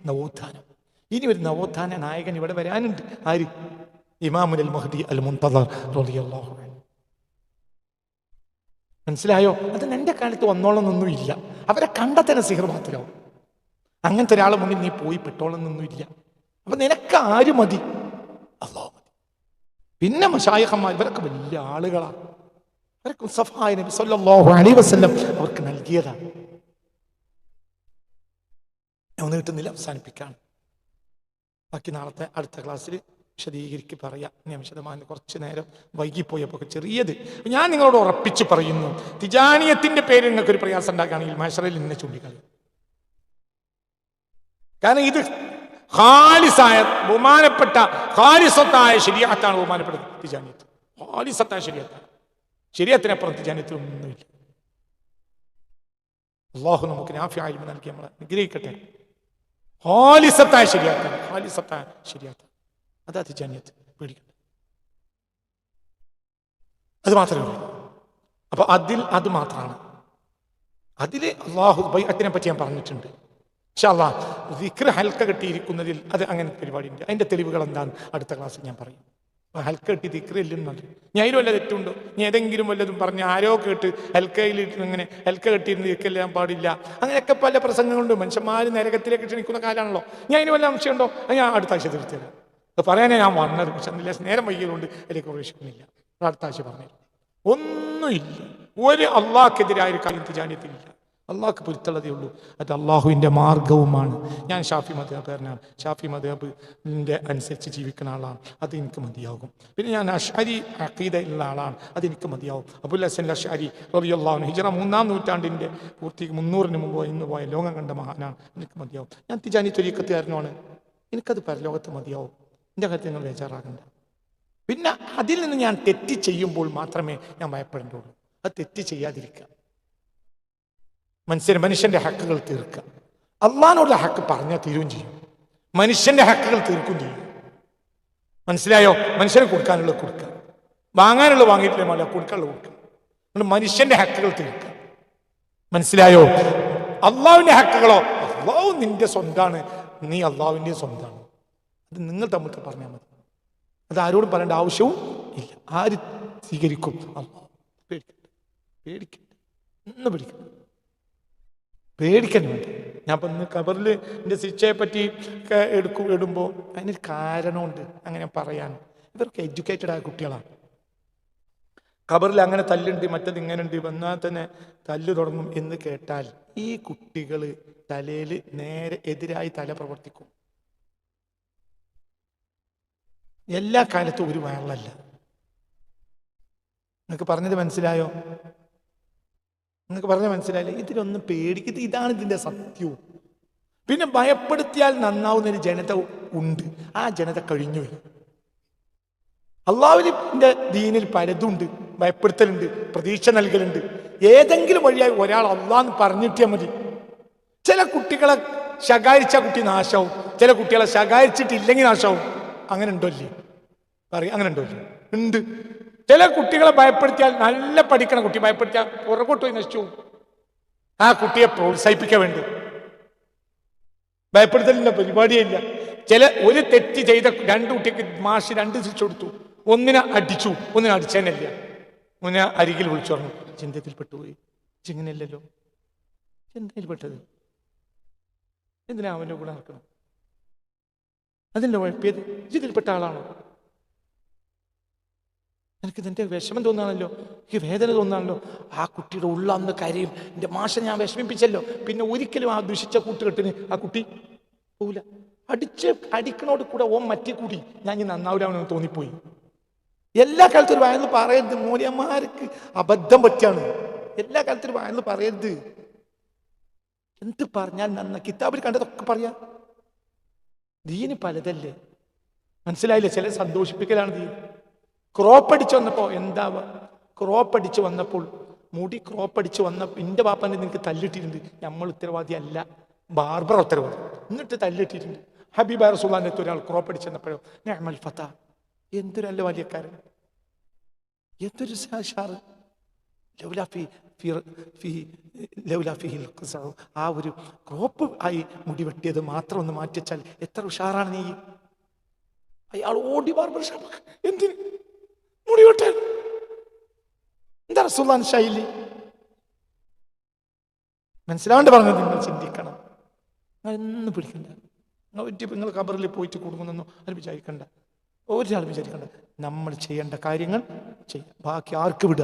നവോത്ഥാനം. ഇനി ഒരു നവോത്ഥാന നായകൻ ഇവിടെ വരാനുണ്ട്. ആര്? ഇമാമുൽ മഹദി അൽ മുന്തദർ റളിയല്ലാഹു മനസ്സിലായോ? അത് എന്റെ കാലത്ത് വന്നോളന്നൊന്നും അവരെ കണ്ടെത്തന്നെ സിഹർ മാത്രമാവും. അങ്ങനത്തെ ഒരാളെ മുന്നിൽ നീ പോയി പെട്ടോളന്നൊന്നും ഇല്ല. അപ്പൊ നിനക്ക് ആര് മതി? അള്ളാഹു മതി. പിന്നെ മഷായഹന്മാർ ഇവരൊക്കെ വലിയ ആളുകളാണ് അവരൊക്കെ സഫായ നബി അലൈഹി വസല്ലം അവർക്ക് നൽകിയതാണ്. ഒന്ന് കിട്ടുന്നില്ല. അവസാനിപ്പിക്കുകയാണ് ബാക്കി നാളത്തെ അടുത്ത ക്ലാസ്സിൽ വിശദീകരിക്ക് പറയാം. ഞാൻ വിശദമായി കുറച്ച് നേരം വൈകിപ്പോയപ്പോൾ ചെറിയത് ഞാൻ നിങ്ങളോട് ഉറപ്പിച്ച് പറയുന്നു. തിജാനിയത്തിന്റെ പേര് നിങ്ങൾക്ക് ഒരു പ്രയാസം ഉണ്ടാക്കുകയാണെങ്കിൽ മഷറയിൽ എന്നെ ചൂണ്ടിക്കളി കാരണം ഇത് ഹാലിസായ ബഹുമാനപ്പെട്ട ഹാലിസത്തായ ശരിയാത്താണ് ബഹുമാനപ്പെട്ടത് തിജാനിയത്ത്. ഹാലിസത്തായ ശരിയാത്താണ് ശരിയത്തിനപ്പുറം തിജാനിയത്തിൽ ഒന്നുമില്ല. അള്ളാഹു നമുക്ക് നാഫ്യായ്മ നൽകി നമ്മളെ. അനുഗ്രഹിക്കട്ടെ. ഹാലിസത്തായ ശരിയാക്കാൻ ഹാലിസത്തായ ശരിയാക്കാൻ. അതാ തിജാനിയത്ത് പേടിക്കണ്ട. അത് മാത്രമേ ഉള്ളൂ. അപ്പൊ അതിൽ അത് മാത്രമാണ്. അതിൽ അള്ളാഹു ബൈഅത്തിനെ പറ്റി ഞാൻ പറഞ്ഞിട്ടുണ്ട്. പക്ഷെ അള്ളാഹ് ഹൽക്ക കെട്ടിയിരിക്കുന്നതിൽ അത് അങ്ങനെ പരിപാടിയുണ്ട്. അതിന്റെ തെളിവുകൾ എന്താണ് അടുത്ത ക്ലാസ്സിൽ ഞാൻ പറയും. ഹൽക്ക കെട്ടി ഞാൻ അതിന് വല്ല തെറ്റുണ്ടോ? ഞാൻ ഏതെങ്കിലും വല്ലതും പറഞ്ഞ് ആരോ കേട്ട് ഹൽക്കയിൽ ഇങ്ങനെ ഹൽക്ക കെട്ടിയിരുന്ന് തിരിക്കെല്ലാം പാടില്ല. അങ്ങനെയൊക്കെ പല പ്രസംഗങ്ങളുണ്ട്. മനുഷ്യന്മാർ നരകത്തിലേക്ക് ക്ഷണിക്കുന്ന കാലാണല്ലോ ഞാൻ അതിന് വല്ല അംശമുണ്ടോ? ഞാൻ അടുത്ത ആഴ്ച തീർച്ചയായും അത് പറയാനേ ഞാൻ വന്നത്. പക്ഷെ അതില്ല നേരം വൈകിയതുകൊണ്ട് അതിലേക്ക് പ്രവേശിക്കുന്നില്ല. അടുത്ത ആഴ്ച പറഞ്ഞു ഒന്നുമില്ല. ഒരു അള്ളാഹ്ക്കെതിരായ ഒരു കാര്യം തിജാനിയത്തിലില്ല അള്ളാഹ്ക്ക് പൊരുത്തുള്ളതേ ഉള്ളൂ അത് അള്ളാഹുവിന്റെ മാർഗവുമാണ് ഞാൻ ഷാഫി മധുഹബാരനാണ് ഷാഫി മധുഹബിന്റെ അനുസരിച്ച് ജീവിക്കുന്ന ആളാണ്. അത് എനിക്ക് മതിയാകും. പിന്നെ ഞാൻ അഷാരി അഖീദയുള്ള ആളാണ്. അതെനിക്ക് മതിയാകും. അബുൽ ഹസൻ അഷാരി റബിയുള്ളാഹു ഹിജറ മൂന്നാം നൂറ്റാണ്ടിന്റെ പൂർത്തി മുന്നൂറിന് മുമ്പ് ഇന്ന് പോയ ലോകം കണ്ട മഹാനാണ്. എനിക്ക് മതിയാവും ഞാൻ തിജാനി തൊരീക്കത്തുകാരനാണ് എനിക്കത് പരലോകത്ത് മതിയാവും എന്റെ കാര്യത്തിൽ നിങ്ങൾ ബേജാറാകണ്ട. പിന്നെ അതിൽ നിന്ന് ഞാൻ തെറ്റ് ചെയ്യുമ്പോൾ മാത്രമേ ഞാൻ ഭയപ്പെടേണ്ടുള്ളൂ അത് തെറ്റ് ചെയ്യാതിരിക്കുക. മനുഷ്യൻ മനുഷ്യന്റെ ഹക്കുകൾ തീർക്കുക. അള്ളഹാനോടുള്ള ഹക്ക് പറഞ്ഞാൽ തീരുകയും ചെയ്യും. മനുഷ്യന്റെ ഹക്കുകൾ തീർക്കും ചെയ്യും. മനസ്സിലായോ? മനുഷ്യന് കൊടുക്കാനുള്ളത് കൊടുക്കുക. വാങ്ങാനുള്ള വാങ്ങിയിട്ടില്ല മല കൊടുക്കാനുള്ളത് കൊടുക്കുക. അതുകൊണ്ട് മനുഷ്യന്റെ ഹക്കുകൾ തീർക്കുക. മനസ്സിലായോ? അള്ളാവിന്റെ ഹക്കുകളോ? അള്ളാഹു നിന്റെ സ്വന്താണ്. നീ അള്ളാവിന്റെ സ്വന്താണ്. അത് നിങ്ങൾ തമ്മിൽ പറഞ്ഞാൽ മതി. അത് ആരോടും പറയേണ്ട ആവശ്യവും ഇല്ല. ആര് സ്വീകരിക്കും? അള്ളാഹു. പേടിക്കട്ടെ പേടിക്കണ്ട. ഒന്ന് പേടിക്കണ്ട. പേടിക്കാൻ വേണ്ടി. ഞാൻ ഇപ്പം കബറിൽ എന്റെ ശിക്ഷയെ പറ്റി എടുക്കും ഇടുമ്പോൾ അതിനൊരു കാരണമുണ്ട്. അങ്ങനെ പറയാൻ. ഇവർക്ക് എഡ്യൂക്കേറ്റഡ് ആയ കുട്ടികളാണ്. കബറിൽ അങ്ങനെ തല്ലുണ്ട് മറ്റത് ഇങ്ങനെ ഉണ്ട് വന്നാൽ തന്നെ തല്ല് തുടങ്ങും എന്ന് കേട്ടാൽ ഈ കുട്ടികൾ തലയിൽ നേരെ എതിരായി തല പ്രവർത്തിക്കും. എല്ലാ കാലത്തും ഒരു വയറല്ല നിങ്ങൾക്ക് പറഞ്ഞത് മനസ്സിലായോ? നിങ്ങൾക്ക് പറഞ്ഞ മനസ്സിലായില്ലേ? ഇതിലൊന്നും പേടിക്കത് ഇതാണ് ഇതിന്റെ സത്യവും. പിന്നെ ഭയപ്പെടുത്തിയാൽ നന്നാവുന്ന ഒരു ജനത ഉണ്ട്. ആ ജനത കഴിഞ്ഞുപോയി അള്ളാഹുവിന്റെ ദീനിൽ പലതുണ്ട്. ഭയപ്പെടുത്തലുണ്ട് പ്രതീക്ഷ നൽകലുണ്ട്. ഏതെങ്കിലും വഴിയായി ഒരാൾ അള്ളാന്ന് പറഞ്ഞിട്ടേ മതി. ചില കുട്ടികളെ ശകാരിച്ച കുട്ടി നാശവും. ചില കുട്ടികളെ ശകാരിച്ചിട്ടില്ലെങ്കിൽ നാശവും. അങ്ങനെ ഉണ്ടോ ഇല്ലേ? പറയും അങ്ങനെ ഉണ്ടോ ഉണ്ട്. ചില കുട്ടികളെ ഭയപ്പെടുത്തിയാൽ നല്ല പഠിക്കണ കുട്ടി ഭയപ്പെടുത്തിയാൽ പുറകോട്ട് പോയി നശിച്ചു ആ കുട്ടിയെ പ്രോത്സാഹിപ്പിക്കാൻ വേണ്ടി. ഭയപ്പെടുത്തലില്ല പരിപാടിയില്ല. ചില ഒരു തെറ്റ് ചെയ്ത രണ്ട് കുട്ടിക്ക് മാഷ് രണ്ട് ശിക്ഷ കൊടുത്തു. ഒന്നിനെ അടിച്ചു ഒന്നിനെ അടിച്ചേനല്ല. ഒന്നിനെ അരികിൽ വിളിച്ചു പറഞ്ഞു ചിന്തത്തിൽ പെട്ടുപോയി ചിങ്ങനല്ലോ ചിന്തയിൽ പെട്ടത് എന്തിനാ അവന്റെ കൂടെ നടക്കണം? അതിന്റെ കുഴപ്പിയത് ഇതിൽപ്പെട്ട ആളാണോ? എനിക്ക് ഇതിന്റെ വിഷമം തോന്നാണല്ലോ? എനിക്ക് വേദന തോന്നാണല്ലോ? ആ കുട്ടിയുടെ ഉള്ള അന്ന് കരയും. എന്റെ മാഷ ഞാൻ വിഷമിപ്പിച്ചല്ലോ. പിന്നെ ഒരിക്കലും ആ ദുഷിച്ച കൂട്ടുകെട്ടിന് ആ കുട്ടി പോവില്ല. അടിച്ച് അടിക്കണോട് കൂടെ ഓം മറ്റേ കൂടി ഞാൻ ഇനി നന്നാവില്ലാമെന്ന് തോന്നിപ്പോയി. എല്ലാ കാലത്തും ഒരു വായന പറയരുത്. മൂല്യന്മാർക്ക് അബദ്ധം പറ്റിയാണ്. എല്ലാ കാലത്തും ഒരു വായന പറയരുത്. എന്ത് പറഞ്ഞാൽ നന്ന കിതാബിൽ കണ്ടതൊക്കെ പറയാ. ദീന് പലതല്ലേ? മനസ്സിലായില്ലേ? ചില സന്തോഷിപ്പിക്കലാണ് ദീൻ. ക്രോപ്പ് അടിച്ച് വന്നപ്പോ എന്താ ക്രോപ്പ് അടിച്ച് വന്നപ്പോൾ മുടി ക്രോപ്പ് അടിച്ച് വന്ന എന്റെ പാപ്പനെ നിനക്ക് തല്ലിട്ടിട്ടുണ്ട് നമ്മൾ ഉത്തരവാദി അല്ല ബാർബർ ഉത്തരവാദി. എന്നിട്ട് തല്ലിട്ടിട്ടുണ്ട് ഹബീബ റസൂലാന്റെ ഒരാൾ ക്രോപ്പ് അടിച്ചു വന്നപ്പോഴോ ഞാമൽ ഫത്ത. എന്തൊരു നല്ല വലിയക്കാരൻ. എന്തൊരു. ആ ഒരു ക്രോപ്പ് ആയി മുടി വെട്ടിയത് മാത്രം ഒന്ന് മാറ്റിച്ചാൽ എത്ര ഉഷാറാണ് നീ. അയാൾ ഓടി ബാർബർ ഷാപ്പ് എന്തിന്? മുടി വെട്ടാൻ എന്താ സുൽത്താൻ ശൈലി? മനസ്സിലാണ്ട് പറഞ്ഞത് നിങ്ങൾ ചിന്തിക്കണം. നിങ്ങൾ എന്ന് പിടിക്കണ്ട. നിങ്ങൾ ഒറ്റ നിങ്ങൾ കബറിൽ പോയിട്ട് കൊടുക്കുന്നോ അത് വിചാരിക്കണ്ട. ഒരാൾ വിചാരിക്കണ്ട. നമ്മൾ ചെയ്യേണ്ട കാര്യങ്ങൾ ചെയ്യാം ബാക്കി ആർക്ക്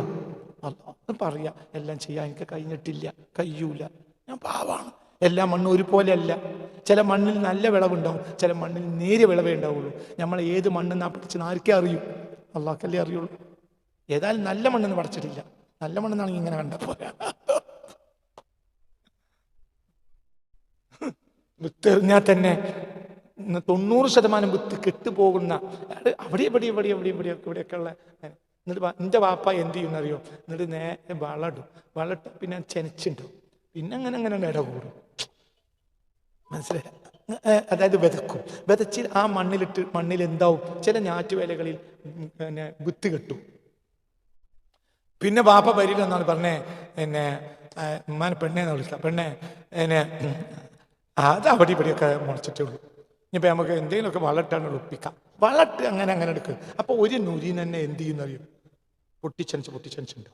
അല്ല പറയാ എല്ലാം ചെയ്യാൻ എനിക്ക് കഴിഞ്ഞിട്ടില്ല കഴിയൂല. ഞാൻ പാവാണ്. എല്ലാ മണ്ണും ഒരുപോലെ അല്ല ചില മണ്ണിൽ നല്ല വിളവുണ്ടാവും ചില മണ്ണിൽ നേരിയ വിളവേ ഉണ്ടാവുള്ളൂ. നമ്മൾ ഏത് മണ്ണെന്നാ പിടിച്ചെന്ന് ആർക്കേ അറിയൂ. അള്ളാഹ്ക്കല്ലേ അറിയുള്ളൂ. ഏതായാലും നല്ല മണ്ണെന്ന് പഠിച്ചിട്ടില്ല നല്ല മണ്ണെന്നാണെങ്കിൽ ഇങ്ങനെ കണ്ടപ്പോ വിത്തെറിഞ്ഞാൽ തന്നെ തൊണ്ണൂറ് ശതമാനം വിത്ത് കെട്ടുപോകുന്ന അവിടെ എവിടെ എവിടെ എവിടെ എവിടെ ഇവിടെയൊക്കെ ഉള്ള എന്നിട്ട് എന്റെ വാപ്പ എന്ത് ചെയ്യുന്നറിയോ? എന്നിട്ട് നേരെ വളടും. വളട്ട് പിന്നെ ചെനച്ചുണ്ടാവും പിന്നെ അങ്ങനെ അങ്ങനെ ഇട കൂടും മനസ്സിലായി? അതായത് വിതക്കും. വിതച്ച് ആ മണ്ണിലിട്ട് മണ്ണിൽ എന്താവും? ചില ഞാറ്റുവേലകളിൽ പിന്നെ വിത്ത് കെട്ടും. പിന്നെ ബാപ്പ വരില്ല എന്നാണ് പറഞ്ഞേ എന്നെ ഉമ്മാൻ പെണ്ണേ എന്ന് വിളിച്ച പെണ്ണെ എന്നെ അത് അവിടെ ഇവിടെയൊക്കെ മുളച്ചിട്ടേ ഉള്ളൂ. ഇനിയിപ്പോൾ നമുക്ക് എന്തെങ്കിലുമൊക്കെ വളട്ടാണ് ഒളിപ്പിക്കാം വളട്ട് അങ്ങനെ അങ്ങനെ എടുക്കുക അപ്പോൾ ഒരു നുരി തന്നെ എന്ത് ചെയ്യുന്ന അറിയും? പൊട്ടിച്ചനിച്ച് പൊട്ടിച്ചനിച്ചുണ്ട്?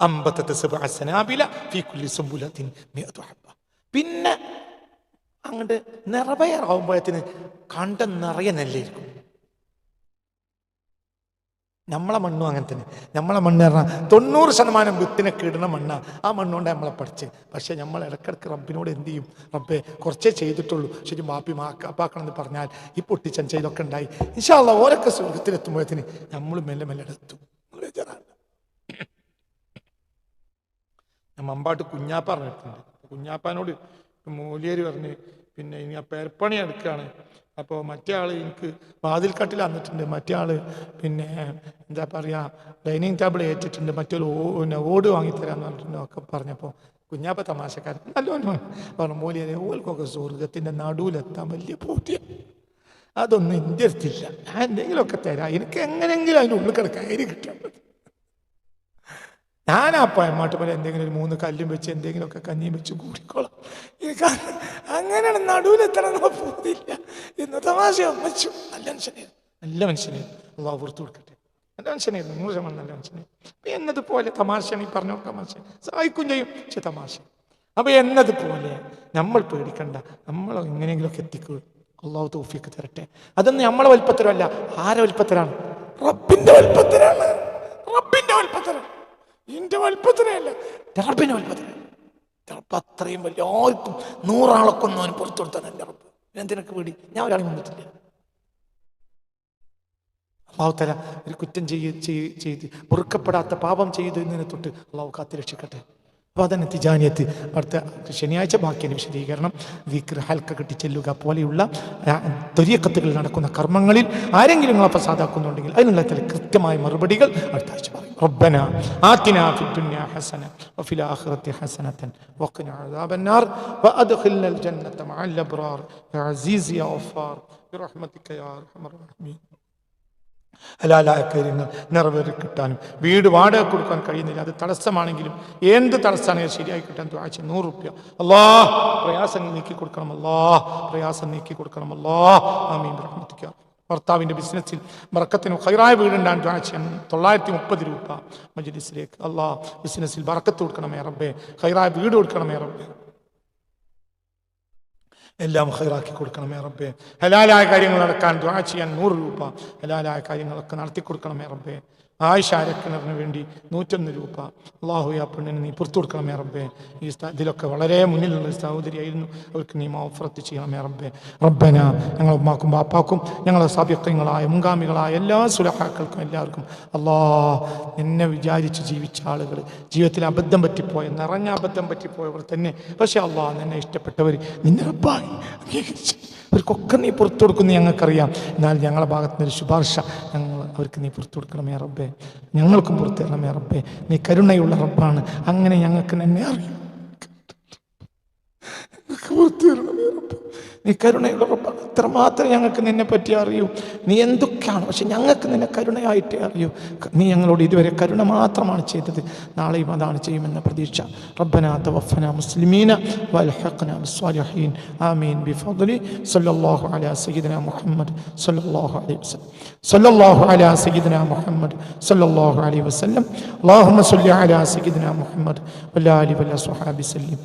അമ്പത്തത്തെ സനാബില ഫീ കുല്ലി പിന്നെ അങ്ങോട്ട് നിറവയറാവുമ്പോഴത്തിന് കണ്ട നിറയെ നെല്ലായിരിക്കും നമ്മളെ മണ്ണും അങ്ങനെ തന്നെ. നമ്മളെ മണ്ണ് പറഞ്ഞാൽ തൊണ്ണൂറ് ശതമാനം വിത്തിനെ കിടണ മണ്ണാണ് ആ മണ്ണുകൊണ്ട് നമ്മളെ പഠിച്ച്. പക്ഷേ നമ്മൾ ഇടക്കിടക്ക് റബ്ബിനോട് എന്ത് ചെയ്യും? റബ്ബെ കുറച്ചേ ചെയ്തിട്ടുള്ളൂ. ശരി മാപ്പി മാക്കാപ്പാക്കണം എന്ന് പറഞ്ഞാൽ ഈ പൊട്ടിച്ചൻ ചെയ്തൊക്കെ ഉണ്ടായി. ഇൻഷാല്ല ഓരൊക്കെ സ്വർഗത്തിലെത്തുമ്പോഴത്തിന് നമ്മൾ മെല്ലെ മെല്ലെ എടുത്തു. മമ്പാട്ട് കുഞ്ഞാപ്പ പറഞ്ഞിട്ടുണ്ട്. കുഞ്ഞാപ്പാനോട് മൂലിയേര് പറഞ്ഞ് പിന്നെ ഇനി ആ പേരപ്പണി എടുക്കുകയാണ്. അപ്പോൾ മറ്റേ ആൾ എനിക്ക് വാതിൽക്കട്ടിൽ വന്നിട്ടുണ്ട്. മറ്റേ ആൾ പിന്നെ എന്താ പറയുക ഡൈനിങ് ടേബിൾ ഏറ്റിട്ടുണ്ട്. മറ്റൊരു ഓ- പിന്നെ ഓട് വാങ്ങിത്തരാന്ന് പറഞ്ഞിട്ടുണ്ട് ഒക്കെ പറഞ്ഞപ്പോൾ കുഞ്ഞാപ്പ തമാശക്കാരൻ. നല്ലോണം പറഞ്ഞു മൂലിയേരെ ഓൽക്കൊക്കെ സ്വർഗത്തിന്റെ നടുവിലെത്താൻ വലിയ പൂതിയ. അതൊന്നും എന്റെ അടുത്തില്ല ഞാൻ എന്തെങ്കിലുമൊക്കെ തരാം. എനിക്ക് എങ്ങനെയെങ്കിലും അതിന്റെ ഉള്ളിൽ കിടക്കാൻ കയറി കിട്ടാൻ ആ അമ്മാട്ട് പോലെ എന്തെങ്കിലും ഒരു മൂന്ന് കല്ലും വെച്ച് എന്തെങ്കിലുമൊക്കെ കഞ്ഞിയും വെച്ച് കൂടിക്കോളാം. എനിക്ക് അങ്ങനെയാണ് നടുവിലെത്തണം പോതില്ല എന്ന് തമാശ വെച്ചു നല്ല മനുഷ്യനായിരുന്നു. നല്ല മനുഷ്യനായിരുന്നു. അള്ളാഹ് പുറത്തു കൊടുക്കട്ടെ. നല്ല മനുഷ്യനായിരുന്നു. നൂറ് ശതമാനം നല്ല മനുഷ്യനായിരുന്നു. എന്നതുപോലെ തമാശയാണ് ഈ പറഞ്ഞ തമാശ. സഹായിക്കും ചെയ്യും. പക്ഷെ തമാശ. അപ്പൊ എന്നതുപോലെ നമ്മൾ പേടിക്കണ്ട. നമ്മൾ എങ്ങനെയെങ്കിലുമൊക്കെ എത്തിക്കുക അള്ളാഹു തോഫിയൊക്കെ തരട്ടെ. അതൊന്നും നമ്മളെ വലുപ്പത്തരമല്ല ആരെ വലുപ്പത്തരാണ് റബ്ബിന്റെ വലുപ്പത്തരാണ് റബ്ബിന്റെ വലുപ്പത്തരം എന്റെ വലുപ്പത്തിനല്ല റബ്ബിന്റെ വലുപ്പത്തിന് റബ്ബ് അത്രയും വലിയ ആർക്കും നൂറാളെ കൊന്നവന് പുറത്തു കൊടുത്താണ് എന്റെ റബ്ബ്. എന്തിനൊക്കെ പേടി ഞാൻ ഒരാളെ കൊന്നിട്ടില്ല അള്ളാഹു ഒരു കുറ്റം ചെയ്ത് ചെയ്- ചെയ്ത് പൊറുക്കപ്പെടാത്ത പാപം ചെയ്തു എന്നതിനെ തൊട്ട് അള്ളാഹു കാത്തി രക്ഷിക്കട്ടെ അപ്പോൾ അതന്നെ തിജാനിയത്ത് അടുത്ത ശനിയാഴ്ച ബാക്കിയ വിശദീകരണം വിക്ര ഹൽക്ക കെട്ടി ചെല്ലുക പോലെയുള്ള തൊരിയക്കത്തുകൾ നടക്കുന്ന കർമ്മങ്ങളിൽ ആരെങ്കിലും നിങ്ങളെ പ്രസാദാക്കുന്നുണ്ടെങ്കിൽ അതിനുള്ള ചില കൃത്യമായ മറുപടികൾ അടുത്ത ആഴ്ച പറയും ربنا آتنا في الدنيا حسنة وفي الآخرة حسنة وقنا عذاب النار وأدخلنا الجنة مع الأبرار يا عزيز يا غفار برحمتك يا أرحم الراحمين ഹലാലായ കാര്യങ്ങൾ നിറവേറി കിട്ടാനും വീട് വാടക കൊടുക്കാൻ കഴിയുന്നില്ല. അത് തടസ്സമാണെങ്കിലും എന്ത് തടസ്സമാണെങ്കിലും ശരിയായി കിട്ടാൻ ആഴ്ച നൂറ് റുപ്യ. അല്ലാ പ്രയാസം നീക്കി കൊടുക്കണം അല്ലാ പ്രയാസം നീക്കി കൊടുക്കണം അല്ലാ ആമീൻ. റഹ്മത്തിക്ക ഭർത്താവിന്റെ ബിസിനസ്സിൽ ബറക്കത്തിന് ഹൈറായ വീടുണ്ടാൻ ആഴ്ച തൊള്ളായിരത്തി മുപ്പത് രൂപ മജ്ലിസിലേക്ക്. അല്ലാ ബിസിനസ്സിൽ ബറക്കത്ത് കൊടുക്കണമേ റബ്ബേ. ഹൈറായ വീട് കൊടുക്കണമേ റബ്ബേ. എല്ലാം ഹൈറാക്കി കൊടുക്കണമേ റബ്ബേ. ഹലാലായ കാര്യങ്ങൾ നടക്കാൻ ദ്വാ ചെയ്യാൻ നൂറ് രൂപ. ഹലാലായ കാര്യങ്ങളൊക്കെ നടത്തി കൊടുക്കണമേ റബ്ബേ. ആയിഷ അരക്കിണറിന് വേണ്ടി നൂറ്റൊന്ന് രൂപ. അള്ളാഹു ആ പെണ്ണിന് നീ പുറത്തു കൊടുക്കണമേ റബ്ബേ. ഈ ഇതിലൊക്കെ വളരെ മുന്നിലുള്ള സഹോദരിയായിരുന്നു അവർക്ക് നീ മാഫറത്ത് ചെയ്യണമേ റബ്ബേ. റബ്ബന ഞങ്ങൾ ഉമ്മാക്കും ബാപ്പാക്കും ഞങ്ങളെ സാബ്യക്തങ്ങളായ മുൻഗാമികളായ എല്ലാ സുലഹാക്കൾക്കും എല്ലാവർക്കും അള്ളാ എന്നെ വിചാരിച്ച് ജീവിച്ച ആളുകൾ ജീവിതത്തിൽ അബദ്ധം പറ്റിപ്പോയ നിറഞ്ഞ അബദ്ധം പറ്റിപ്പോയവർ തന്നെ. പക്ഷേ അള്ളാഹ് നിന്നെ ഇഷ്ടപ്പെട്ടവർ നിന്നെ റബ്ബായി അംഗീകരിച്ചു. അവർക്കൊക്കെ നീ പുറത്തു കൊടുക്കുന്നു ഞങ്ങൾക്കറിയാം. എന്നാൽ ഞങ്ങളുടെ ഭാഗത്ത് നിന്നൊരു ശുപാർശ ഞങ്ങൾ അവർക്ക് നീ പുറത്തു കൊടുക്കണമേ റബ്ബേ. ഞങ്ങൾക്കും പുറത്തു തരണമേ റബ്ബേ. നീ കരുണയുള്ള റബ്ബാണ്. അങ്ങനെ ഞങ്ങൾക്ക് തന്നെ അറിയാം. പുറത്തു തരണമേ നീ കരുണയുള്ള റബ്ബാണ് ഇത്രമാത്രം ഞങ്ങൾക്ക് നിന്നെ പറ്റി അറിയൂ നീ എന്തൊക്കെയാണ് പക്ഷെ ഞങ്ങൾക്ക് നിന്നെ കരുണയായിട്ടേ അറിയൂ ക- നീ ഞങ്ങളോട് ഇതുവരെ കരുണ മാത്രമാണ് ചെയ്തത് നാളെയും അതാണ് ചെയ്യുമെന്ന പ്രതീക്ഷ റബ്ബന തവഫന മുസ്ലിമീന വൽഹഖന ബിസ്സാലിഹീൻ ആമീൻ ബിഫദ്ലി സല്ലല്ലാഹു അലാ സയ്യിദിന മുഹമ്മദ് സല്ലല്ലാഹു അലൈഹി വസല്ലം സല്ലല്ലാഹു അലാ സയ്യിദിന മുഹമ്മദ് സല്ലല്ലാഹു അലൈഹി വസല്ലം اللهم صل على سيدنا محمد وعلى آله وصحبه وسلم